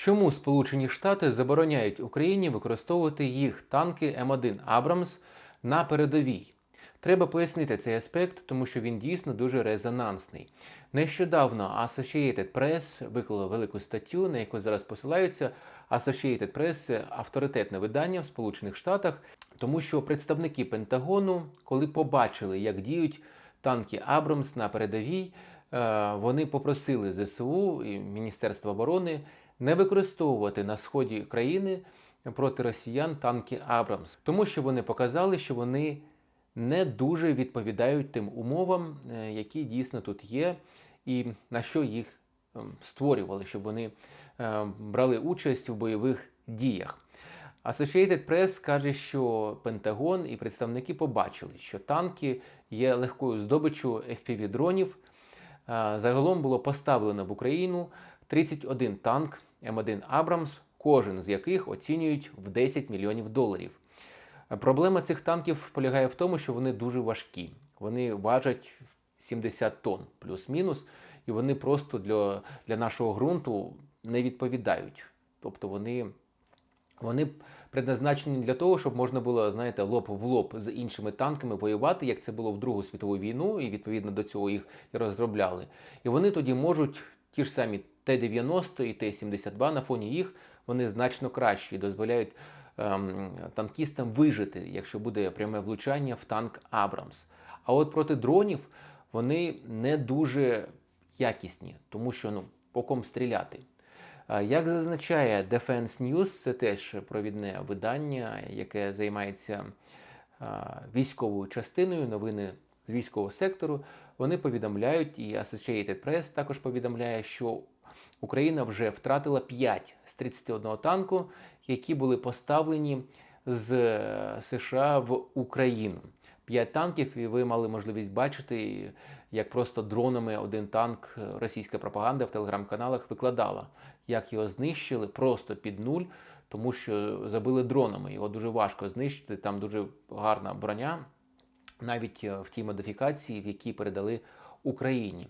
Чому Сполучені Штати забороняють Україні використовувати їх танки М1 Абрамс на передовій? Треба пояснити цей аспект, тому що він дійсно дуже резонансний. Нещодавно Associated Press виклала велику статтю, на яку зараз посилаються. Associated Press – це авторитетне видання в Сполучених Штатах, тому що представники Пентагону, коли побачили, як діють танки Абрамс на передовій, вони попросили ЗСУ і Міністерство оборони не використовувати на сході країни проти росіян танки Абрамс, тому що вони показали, що вони не дуже відповідають тим умовам, е, які дійсно тут є, і на що їх ем, створювали, щоб вони е, брали участь в бойових діях. Associated Press каже, що Пентагон і представники побачили, що танки є легкою здобиччю FPV-дронів. Е, Загалом було поставлено в Україну 31 танк М1 Абрамс, кожен з яких оцінюють в 10 мільйонів доларів. Проблема цих танків полягає в тому, що вони дуже важкі. Вони важать 70 тонн плюс-мінус, і вони просто для, для нашого ґрунту не відповідають. Тобто вони, вони предназначені для того, щоб можна було, знаєте, лоб в лоб з іншими танками воювати, як це було в Другу світову війну, і відповідно до цього їх і розробляли. І вони тоді можуть ті ж самі Т-90 і Т-72 на фоні їх вони значно кращі дозволяють ем, танкістам вижити, якщо буде пряме влучання в танк Абрамс. А от проти дронів вони не дуже якісні, тому що ну, по ком стріляти. Як зазначає Defense News, це теж провідне видання, яке займається військовою частиною, новини з військового сектору. Вони повідомляють, і Associated Press також повідомляє, що Україна вже втратила 5 з 31 танку, які були поставлені з е, США в Україну. 5 танків, і ви мали можливість бачити, як просто дронами один танк е, російська пропаганда в телеграм-каналах викладала, як його знищили просто під нуль, тому що забили дронами. Його дуже важко знищити. Там дуже гарна броня, навіть е, в тій модифікації, в якій передали Україні.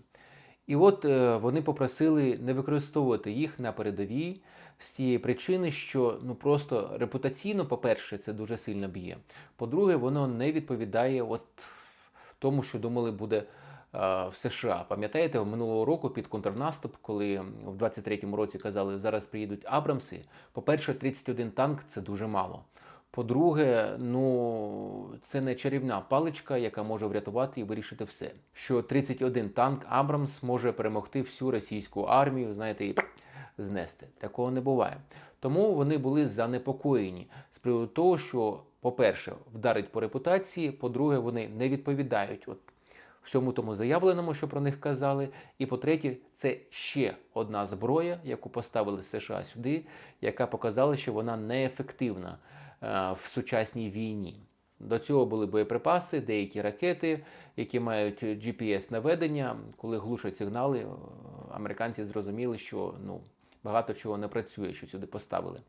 І от е, вони попросили не використовувати їх на передовій з тієї причини, що ну просто репутаційно, по-перше, це дуже сильно б'є. По-друге, воно не відповідає от тому, що думали буде в США. Пам'ятаєте, минулого року під контрнаступ, коли в 23-му році казали, зараз приїдуть Абрамси. По-перше, 31 танк це дуже мало. По-друге, ну це не чарівна паличка, яка може врятувати і вирішити все. Що 31 танк Абрамс може перемогти всю російську армію, знаєте, і знести. Такого не буває. Тому вони були занепокоєні з приводу того, що, по-перше, вдарить по репутації, по-друге, вони не відповідають от всьому тому заявленому, що про них казали. І по-третє, це ще одна зброя, яку поставили США сюди, яка показала, що вона неефективна е, в сучасній війні. До цього були боєприпаси, деякі ракети, які мають GPS-наведення. Коли глушать сигнали, американці зрозуміли, що ну, багато чого не працює, що сюди поставили.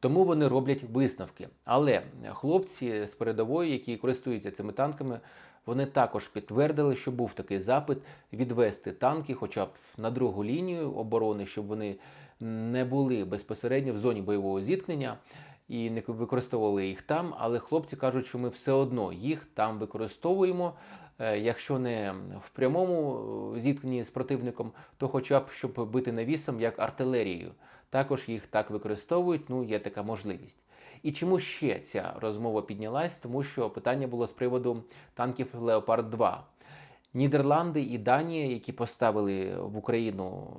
Тому вони роблять висновки. Але хлопці з передової, які користуються цими танками, вони також підтвердили, що був такий запит відвести танки, хоча б на другу лінію оборони, щоб вони не були безпосередньо в зоні бойового зіткнення і не використовували їх там. Але хлопці кажуть, що ми все одно їх там використовуємо. Е, Якщо не в прямому е, зіткненні з противником, то хоча б щоб бити навісом як артилерією. Також їх так використовують, ну є така можливість. І чому ще ця розмова піднялась? Тому що питання було з приводу танків Леопард 2. Нідерланди і Данія, які поставили в Україну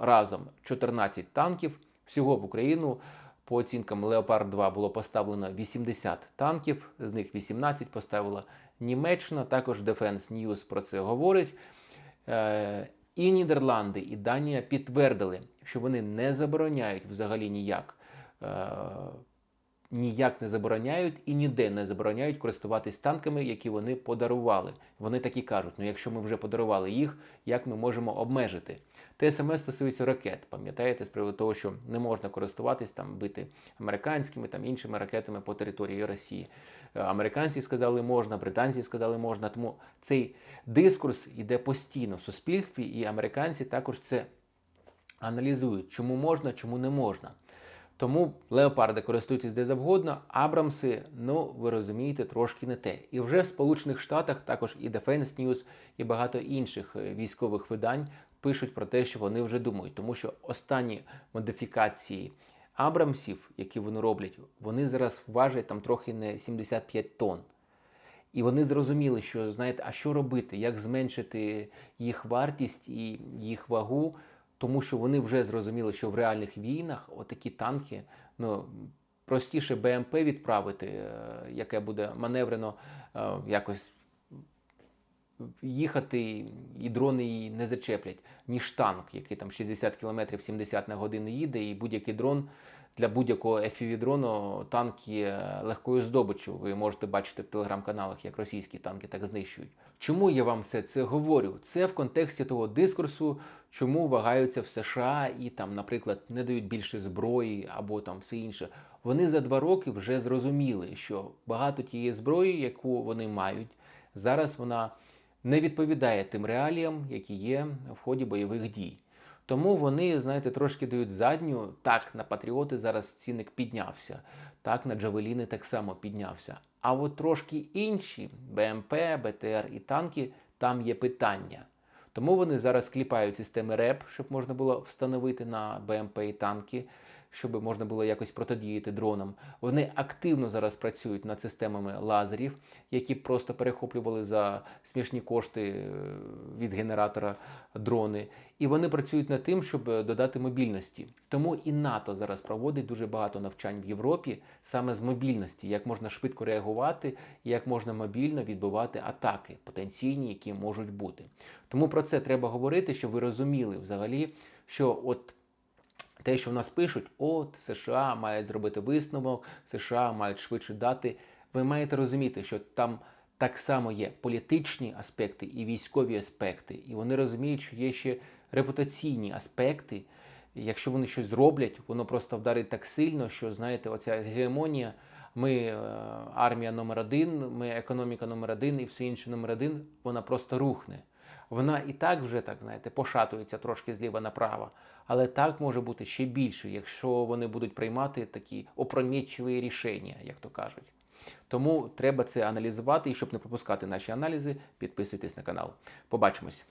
разом 14 танків, всього в Україну. По оцінкам Леопард 2 було поставлено 80 танків, з них 18 поставила Німеччина. Також Defense News про це говорить. Е, І Нідерланди, і Данія підтвердили, що вони не забороняють взагалі ніяк. Ніяк не забороняють і ніде не забороняють користуватись танками, які вони подарували. Вони такі кажуть: ну якщо ми вже подарували їх, як ми можемо обмежити? Те саме стосується ракет. Пам'ятаєте, з приводу того, що не можна користуватись там, бити американськими там іншими ракетами по території Росії. Е, Американці сказали можна, британці сказали можна. Тому цей дискурс йде постійно в суспільстві, і американці також це аналізують, чому можна, чому не можна. Тому леопарди користуйтесь де завгодно, Абрамси, ну ви розумієте, трошки не те. І вже в Сполучених Штатах також і Defense News, і багато інших е, військових видань пишуть про те, що вони вже думають, тому що останні модифікації Абрамсів, які вони роблять, вони зараз важать там трохи не 75 тонн. І вони зрозуміли, що знаєте, а що робити, як зменшити їх вартість і їх вагу, тому що вони вже зрозуміли, що в реальних війнах отакі танки, ну простіше БМП відправити, е, яке буде маневрено е, якось їхати, і дрони її не зачеплять, ніж танк, який там 60 км 70 на годину їде, і будь-який дрон. Для будь-якого FPV-дрону танк є легкою здобиччю. Ви можете бачити в телеграм-каналах, як російські танки так знищують. Чому я вам все це говорю? Це в контексті того дискурсу, чому вагаються в США і там, наприклад, не дають більше зброї або там все інше. Вони за два роки вже зрозуміли, що багато тієї зброї, яку вони мають, зараз вона не відповідає тим реаліям, які є в ході бойових дій. Тому вони, знаєте, трошки дають задню. Так, на патріоти зараз цінник піднявся, так, на Джавеліни так само піднявся. А от трошки інші БМП, БТР і танки, там є питання. Тому вони зараз кліпають системи РЕП, щоб можна було встановити на БМП і танки, щоб можна було якось протидіяти дронам. Вони активно зараз працюють над системами лазерів, які просто перехоплювали за смішні кошти е, від генератора дрони. І вони працюють над тим, щоб додати мобільності. Тому і НАТО зараз проводить дуже багато навчань в Європі саме з мобільності, як можна швидко реагувати, як можна мобільно відбивати атаки потенційні, які можуть бути. Тому про це треба говорити, щоб ви розуміли взагалі, що от. Те, що в нас пишуть, от США мають зробити висновок, США мають швидше дати. Ви маєте розуміти, що там так само є політичні аспекти і військові аспекти, і вони розуміють, що є ще репутаційні аспекти. Якщо вони щось зроблять, воно просто вдарить так сильно, що знаєте, оця гегемонія. Ми е, армія номер один, ми економіка номер один і все інше номер один, вона просто рухне. Вона і так вже так знаєте, пошатується трошки зліва направо, але так може бути ще більше, якщо вони будуть приймати такі опрометчиві рішення, як то кажуть. Тому треба це аналізувати і щоб не пропускати наші аналізи, підписуйтесь на канал. Побачимось.